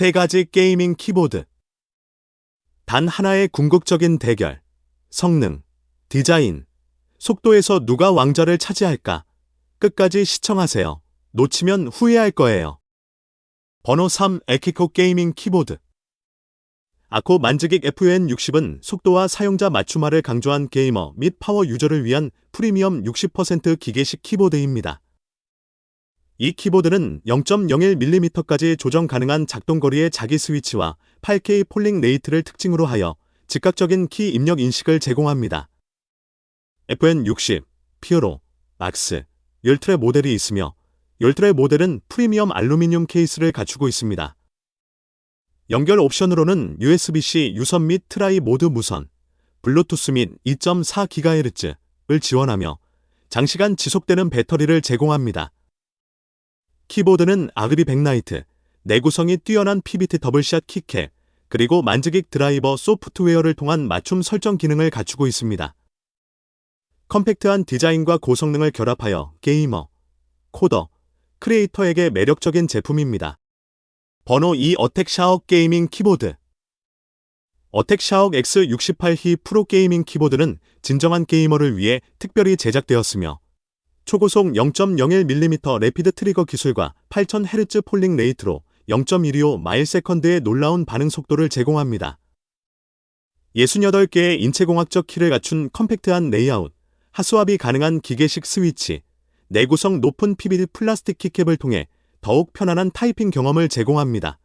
세 가지 게이밍 키보드. 단 하나의 궁극적인 대결. 성능, 디자인, 속도에서 누가 왕좌를 차지할까? 끝까지 시청하세요. 놓치면 후회할 거예요. 번호 3 에키코 게이밍 키보드. 아코 만지객 FN60은 속도와 사용자 맞춤화를 강조한 게이머 및 파워 유저를 위한 프리미엄 60% 기계식 키보드입니다. 이 키보드는 0.01mm까지 조정 가능한 작동거리의 자기 스위치와 8K 폴링 레이트를 특징으로 하여 즉각적인 키 입력 인식을 제공합니다. FN60, 피어로, 막스, 열트레 모델이 있으며 열트레 모델은 프리미엄 알루미늄 케이스를 갖추고 있습니다. 연결 옵션으로는 USB-C 유선 및 트라이 모드 무선, 블루투스 및 2.4GHz를 지원하며 장시간 지속되는 배터리를 제공합니다. 키보드는 아그리 백나이트, 내구성이 뛰어난 PBT 더블샷 키캡, 그리고 만지객 드라이버 소프트웨어를 통한 맞춤 설정 기능을 갖추고 있습니다. 컴팩트한 디자인과 고성능을 결합하여 게이머, 코더, 크리에이터에게 매력적인 제품입니다. 번호 2 어택 샤워 게이밍 키보드 어택 샤워 X68히 프로 게이밍 키보드는 진정한 게이머를 위해 특별히 제작되었으며 초고속 0.01mm 래피드 트리거 기술과 8000Hz 폴링 레이트로 0.125 마일 세컨드의 놀라운 반응 속도를 제공합니다. 68개의 인체공학적 키를 갖춘 컴팩트한 레이아웃, 하수압이 가능한 기계식 스위치, 내구성 높은 PBD 플라스틱 키캡을 통해 더욱 편안한 타이핑 경험을 제공합니다.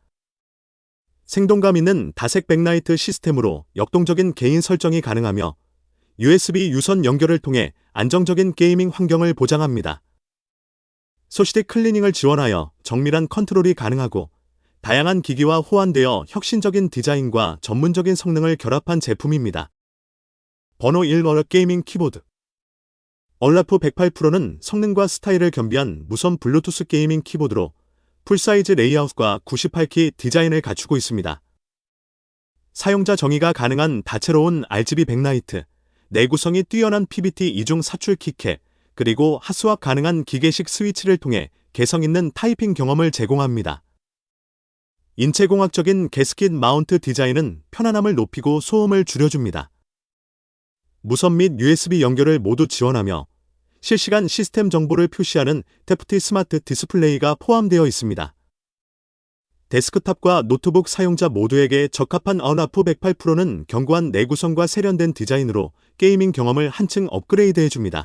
생동감 있는 다색 백라이트 시스템으로 역동적인 개인 설정이 가능하며 USB 유선 연결을 통해 안정적인 게이밍 환경을 보장합니다. 소시대 클리닝을 지원하여 정밀한 컨트롤이 가능하고 다양한 기기와 호환되어 혁신적인 디자인과 전문적인 성능을 결합한 제품입니다. 번호 1 어라 게이밍 키보드 얼라프 108 프로는 성능과 스타일을 겸비한 무선 블루투스 게이밍 키보드로 풀사이즈 레이아웃과 98키 디자인을 갖추고 있습니다. 사용자 정의가 가능한 다채로운 RGB 백라이트, 내구성이 뛰어난 PBT 이중 사출 키캡, 그리고 하수압 가능한 기계식 스위치를 통해 개성 있는 타이핑 경험을 제공합니다. 인체공학적인 게스킷 마운트 디자인은 편안함을 높이고 소음을 줄여줍니다. 무선 및 USB 연결을 모두 지원하며 실시간 시스템 정보를 표시하는 테프티 스마트 디스플레이가 포함되어 있습니다. 데스크탑과 노트북 사용자 모두에게 적합한 언라프 108 프로는 견고한 내구성과 세련된 디자인으로 게이밍 경험을 한층 업그레이드 해줍니다.